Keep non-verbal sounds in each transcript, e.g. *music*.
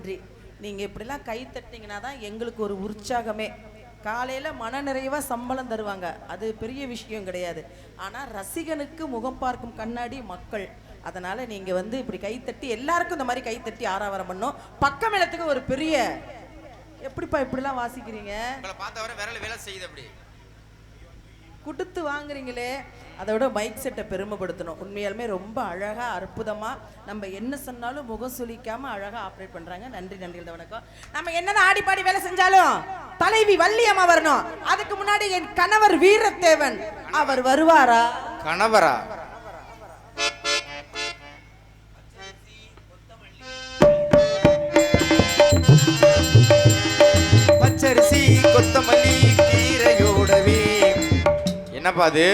நன்றி. நீங்கள் இப்படிலாம் கை தட்டிங்கன்னா தான் எங்களுக்கு ஒரு உற்சாகமே. காலையில் மனநிறைவாக சம்பளம் தருவாங்க. அது பெரிய விஷயம் கிடையாது. ஆனால் ரசிகனுக்கு முகம் பார்க்கும் கண்ணாடி மக்கள். அதனால் நீங்கள் வந்து இப்படி கைத்தட்டி எல்லாருக்கும் இந்த மாதிரி கைத்தட்டி பண்ணும். பண்ணோம் பக்கமேளத்துக்கு ஒரு பெரிய எப்படிப்பா இப்படிலாம் வாசிக்கிறீங்க? பார்த்தவரை விரல் வேலை செய்யுது அப்படி. கொடுத்து வாங்குறீங்களே அதை விட மைக் செட்டை பெருமைப்படுத்தணும். உண்மையாலுமே ரொம்ப அழகாக அற்புதமாக நம்ம என்ன சொன்னாலும் முகம் சுழிக்காமல் அழகாக ஆப்ரேட் பண்றாங்க. நன்றி நன்றி இந்த வணக்கம். நம்ம என்னதான் ஆடி பாடி வேலை செஞ்சாலும் தலைவி வள்ளியம்மா வரணும். அதுக்கு முன்னாடி என் கணவர் வீரத்தேவன் அவர் வருவாரா? கணவரா? பச்சரிசி கொத்தமல்லி. என்னப்பா அது?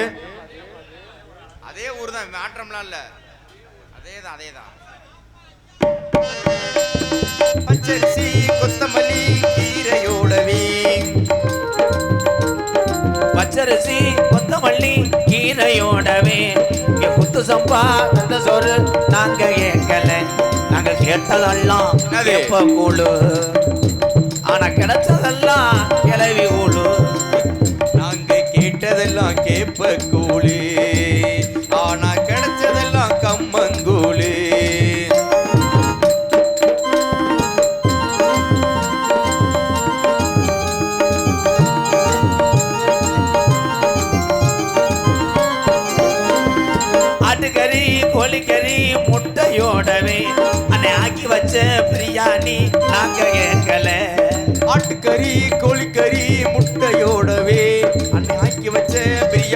அதே ஊர் தான் மாற்றம்லாம் இல்ல. அதே தான் அதே தான் பச்சரிசி கொத்தமல்லி கீரையோடவே பச்சரிசி கொத்தமல்லி கீரையோடவே இங்க குத்து சம்பா அந்த சோறு நாங்க கேட்கல நாங்க கேட்டதெல்லாம்? எப்ப கூழு. ஆனா கிடைச்சதெல்லாம் கிளவி கூழு கிடைச்சதெல்லாம் கேப்ப கூலி ஆனா கிடைச்சதெல்லாம் கம்மங்கூலி ஆட்டுக்கறி கோழிக்கறி முட்டையோடவே அன்னை ஆக்கி வச்ச பிரியாணி நாங்க கேட்கல. ஆட்டுக்கறி கோழிக்கறி முட்டையோடவே அன்னை ஆக்கி வச்ச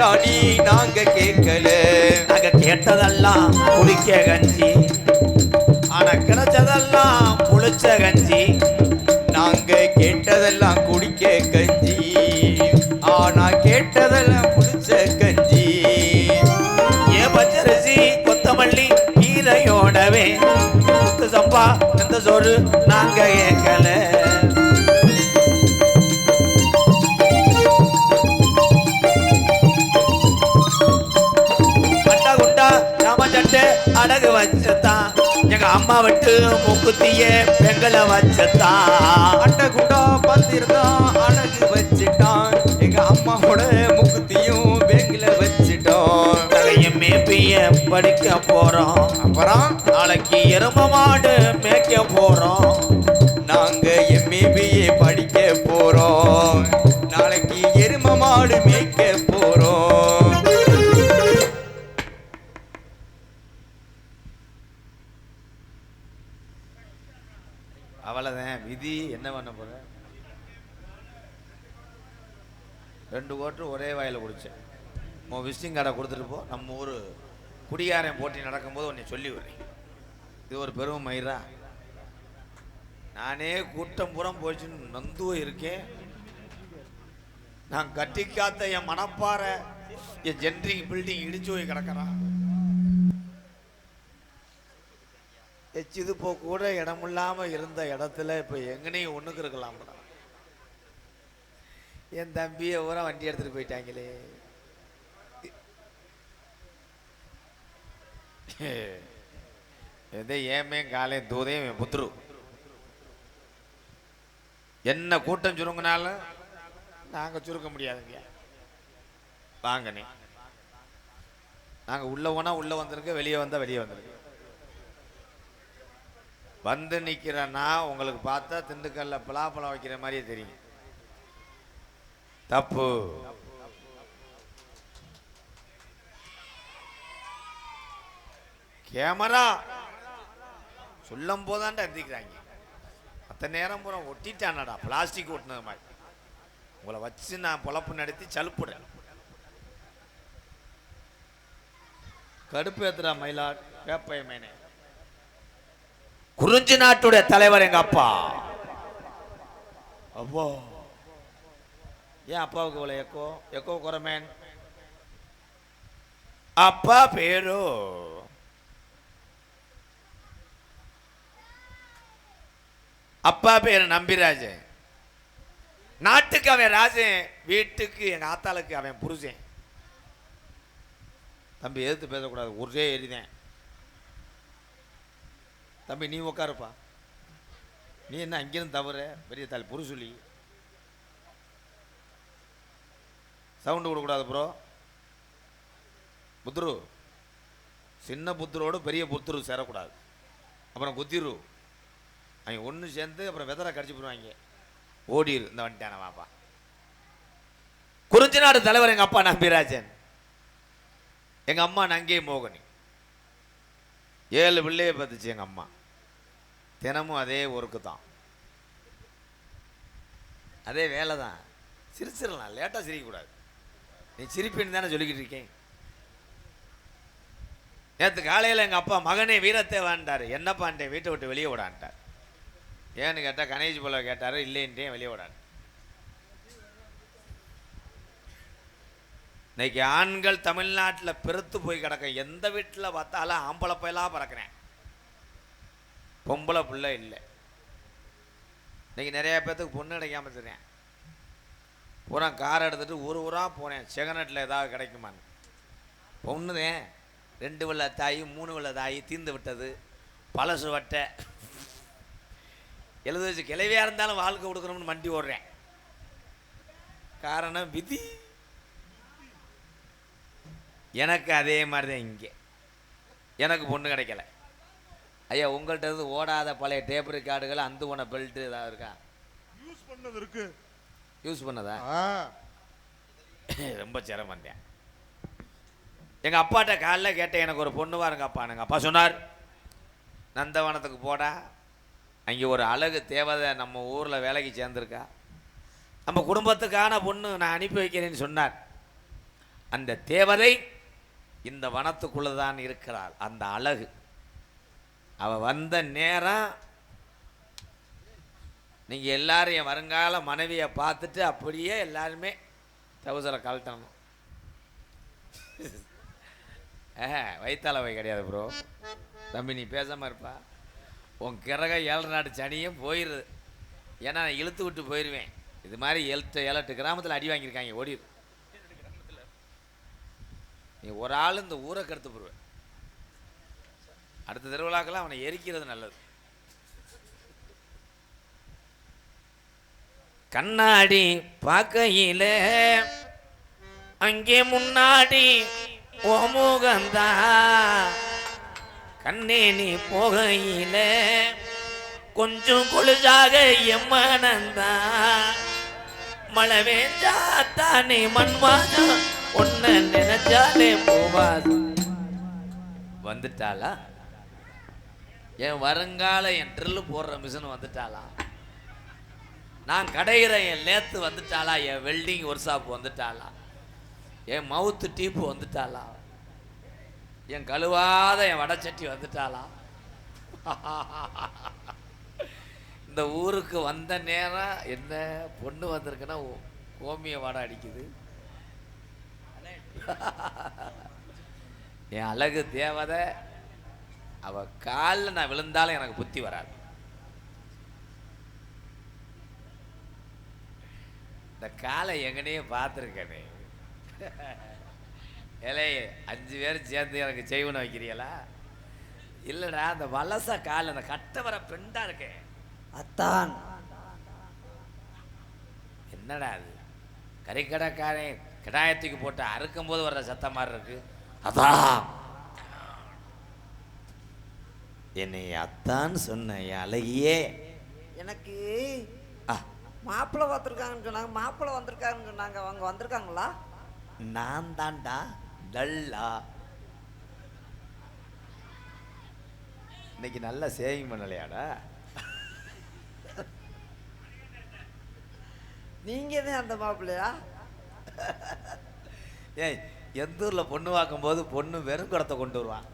பிரியாணி நாங்க கேட்கல. நாங்க கேட்டதெல்லாம் குடிக்க கஞ்சி. ஆனா கிடைச்சதெல்லாம் புளிச்ச கஞ்சி. நாங்க கேட்டதெல்லாம் குடிக்க கஞ்சி. ஆனா கேட்டதெல்லாம் புடிச்ச கஞ்சி. ஏ பச்சரிசி கொத்தமல்லி கீரையோடவே சம்பா எந்த சோறு நாங்க கேட்கல அம்மா விட்டு மூக்குத்திய பெங்களை வச்சதான் அட்டை குண்டா பார்த்திருந்தான் அழகு வச்சுட்டான். எங்க அம்மாவோட முக்குத்தியும் பேங்கில வச்சுட்டோம் எம்ஏ பிஏ படிக்க போறோம் அப்புறம்? நாளைக்கு எரும மாடு மேய்க்க போறோம் போட்டு ஒரே வாயில குடித்தேன் உன் விசிட்டிங் கார்டை கொடுத்துட்டு போ. நம்ம ஊர் குடியாரன் போட்டி நடக்கும்போது உன்னை சொல்லி வரேன் இது ஒரு பெரும் மயிரா. நானே கூட்டம் புறம் போயிடுச்சுன்னு நந்துவும் இருக்கேன். நான் கட்டி காத்த என் மனப்பாறை என் ஜென்ரிங் பில்டிங் இடிச்சு போய் கிடக்கிறான். எச்சிது போ கூட இடமில்லாமல் இருந்த இடத்துல இப்போ எங்கனையும் ஒன்றுக்கு இருக்கலாம்டா என் தம்பியை பூரா வண்டி எடுத்துட்டு போயிட்டாங்களே. *laughs* எதை ஏமே காலே தூதையும் என் புத்துரு என்ன கூட்டம் சுருங்கினாலும் நாங்க சுருக்க முடியாதுங்க. வாங்கண்ணே நாங்க உள்ள போனா உள்ள வந்திருக்க வெளியே வந்தா வெளியே வந்திருக்கு. வந்து நிக்கிறேன்னா உங்களுக்கு பார்த்தா திண்டுக்கல்ல பலாப்பழம் வைக்கிற மாதிரியே தெரியும். தப்பு. கேமரா. சொல்லும் போதான்டா எந்திக்கிறாங்க அத்தனை நேரம் பூரா ஒட்டிட்டானடா பிளாஸ்டிக் ஒட்டினது மாதிரி. உங்களை வச்சு நான் பொழப்பு நடத்தி சலுப்புறேன். கடுப்பு ஏத்துறா மயிலா வேப்பைய மேனே. குறிஞ்சி நாட்டுடைய தலைவர் எங்க அப்பா? அப்போ. ஏன் அப்பாவுக்கு இவ்வளோ எக்கோ எக்கோ குறமேன் அப்பா பேரோ? அப்பா பேர் நம்பிராஜன். நாட்டுக்கு அவன் ராஜன் வீட்டுக்கு எங்க ஆத்தாளுக்கு அவன் புருஷன். தம்பி எதிர்த்து பேசக்கூடாது. ஒரே எரிதேன். தம்பி நீ உட்காருப்பா நீ என்ன அங்கிருந்து தவறு? பெரிய தாள் சொல்லி. சவுண்டு கொடுக்கூடாது ப்ரோ புத்துரு சின்ன புத்துரோடு பெரிய புத்துரு சேரக்கூடாது. அப்புறம் குத்திரு அவங்க ஒன்று சேர்ந்து அப்புறம் வெதரை கடிச்சு போடுவாங்க. ஓடிரு இந்த வந்துட்டான வாப்பா. குறிஞ்சி நாடு தலைவர் எங்கள் அப்பா நம்பிராஜன். எங்கள் அம்மா நங்கே மோகனி. ஏழு பிள்ளையை பார்த்துச்சு எங்கள் அம்மா. தினமும் அதே ஒர்க்கு தான். அதே வேலை தான் சிரிச்சிடலாம். லேட்டாக சிரிக்கக்கூடாது. நீ சிரிப்பின்னு தானே சொல்லிக்கிட்டு இருக்கேன். நேற்று காலையில் எங்கள் அப்பா மகனே வீரத்தை வாண்டார் என்னப்பான்ட்டே வீட்டை விட்டு வெளியே விடான்ட்டார் ஏன்னு கேட்டால் கணேஷ் போல கேட்டார் இல்லைன்ட்டேன் வெளியே விடான் இன்னைக்கு ஆண்கள் தமிழ்நாட்டில் பெருத்து போய் கிடக்க எந்த வீட்டில் பார்த்தாலும் ஆம்பளை பயலாக பறக்கிறேன். பொம்பளை பிள்ளை இல்லை. இன்னைக்கு நிறைய பேர்த்துக்கு பொண்ணு கிடைக்காம தெரியும் பூரா காரை எடுத்துகிட்டு ஒரு ஊராக போனேன். செகநட்டில் ஏதாவது கிடைக்குமான்னு. பொண்ணுதேன் ரெண்டு வெள்ள தாய் மூணு வெள்ள தாய் தீர்ந்து விட்டது. பழசு வட்டை. எழுத வச்சு கிளவியாக இருந்தாலும் வாழ்க்கை கொடுக்கணும்னு மண்டி ஓடுறேன். காரணம் விதி. எனக்கு அதே மாதிரி தான் இங்கே. எனக்கு பொண்ணு கிடைக்கல. ஐயா உங்கள்கிட்ட இருந்து ஓடாத பழைய டேப் ரெக்கார்டுகள் அந்த போன பெல்ட்டு ஏதாவது இருக்கா? யூஸ் பண்ணது இருக்குது யூஸ் பண்ணதா? *laughs* ரொம்ப சிரமந்தேன் எங்கள் அப்பாட்ட காலைல கேட்டேன் எனக்கு ஒரு பொண்ணு வாருங்க அப்பா. எங்கள் அப்பா சொன்னார் நந்தவனத்துக்கு போடா. அங்கே ஒரு அழகு தேவதை நம்ம ஊரில் வேலைக்கு சேர்ந்துருக்கா. நம்ம குடும்பத்துக்கான பொண்ணு நான் அனுப்பி வைக்கிறேன்னு சொன்னார். அந்த தேவதை இந்த வனத்துக்குள்ளே தான் இருக்கிறாள். அந்த அழகு. அவ வந்த நேரம் நீங்கள் எல்லாரும் என் வருங்கால மனைவியை பார்த்துட்டு அப்படியே எல்லாருமே டவுசரை கழட்டணும். *laughs* ஆஹா வயிற்றாலவை கிடையாது ப்ரோ தம்பி நீ பேசாமல் இருப்பா. உன் கிறக ஏழு நாட்டு சனியும் போயிடுது ஏன்னா நான் இழுத்து விட்டு போயிடுவேன் இது மாதிரி எழுத்து ஏழு கிராமத்தில் அடி வாங்கியிருக்காங்க ஓடிடு நீ ஒரு ஆள் இந்த ஊரை கருத்து போடுவேன் அடுத்த திருவிழாக்கெல்லாம் அவனை எரிக்கிறது நல்லது. கண்ணாடி பார்க்கையில அங்கே முன்னாடி ஓமுகந்தா கண்ணே நீ போகையில கொஞ்சம் கொழுஜாக எம்மனந்தா. மழை வேஞ்சா தானே மண்வாசம் ஒன்ன நினைச்சாலே போவாசம் வந்துட்டாளா? என் வருங்கால என் ட்ரில்லு போடுற மிஷின் வந்துட்டாளா? நான் கடையிற என் லேத்து வந்துட்டாளா என் வெல்டிங் ஒர்க் ஷாப் வந்துட்டாளா? என் மவுத்து டீப்பு வந்துட்டாளா? என் கழுவாத என் வடச்சட்டி வந்துட்டாளா? இந்த ஊருக்கு வந்த நேரம் என்ன பொண்ணு வந்திருக்குன்னா கோமிய வாடை அடிக்குது. என் அழகு தேவதை அவள் காலில் நான் விழுந்தாலும் எனக்கு புத்தி வராது. இந்த காலை எங்கனையே பார்த்துருக்கனே. ஏலே அஞ்சு பேரும் சேர்ந்து எனக்கு செய்வனை வைக்கிறீங்களா? இல்லைடா அந்த வலச கால் அந்த கட்ட வர பெண்டா இருக்கே. அத்தான். என்னடா அது? கறிக்கடைக்காரன் கிடாயத்துக்கு போட்டு அறுக்கும் போது வர்ற சத்தம் மாதிரி இருக்கு. அதான். என்னை அத்தான்னு சொன்ன அழகியே. எனக்கு மாப்பிள்ளை பார்த்துருக்காங்கன்னு சொன்னாங்க. மாப்பிள்ளை வந்திருக்காங்கன்னு சொன்னாங்க. அவங்க வந்திருக்காங்களா? நான் தான்டா டல்லா. இன்னைக்கு நல்லா சேவிங் பண்ணலையாடா? நீங்க தான் அந்த மாப்பிள்ளையா? ஏய் எந்த ஊரில் பொண்ணு பார்க்கும்போது பொண்ணு வெறும் குடத்தை கொண்டு வருவான்